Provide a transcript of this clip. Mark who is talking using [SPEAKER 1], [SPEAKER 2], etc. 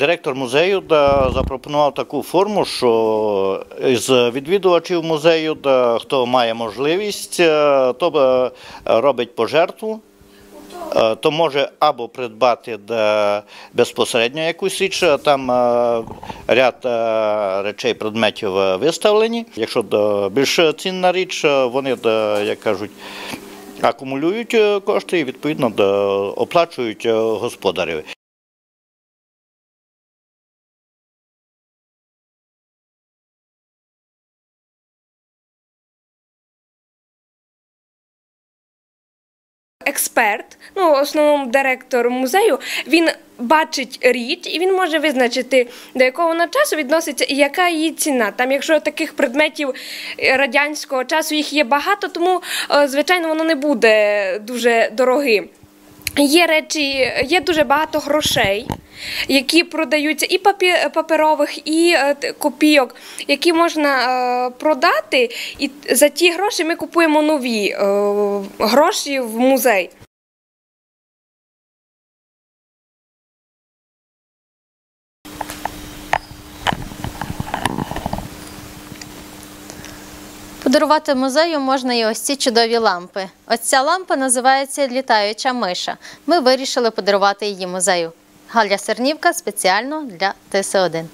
[SPEAKER 1] Директор музею да, запропонував таку форму, що з відвідувачів музею, да, хто має можливість, е, то е, робить пожертву. Е, То може або придбати да, безпосередньо якусь річ, там ряд речей, предметів виставлені. Якщо да, більш цінна річ, вони, да, як кажуть, акумулюють кошти і відповідно да, оплачують е,
[SPEAKER 2] експерт, ну, в основному директор музею, він бачить річ і він може визначити, до якого вона часу відноситься і яка її ціна. Там, якщо таких предметів е, радянського часу їх є багато, тому, е, звичайно, воно не буде дуже дорогим. Є речі, є дуже багато грошей, які продаються і паперових, і е, копійок, які можна е, продати, і за ті гроші ми купуємо нові е, гроші в музей.
[SPEAKER 3] Подарувати музею можна і ось ці чудові лампи. Ось ця лампа називається літаюча миша. Ми вирішили подарувати її музею. Галя Сернівка спеціально для ТС1.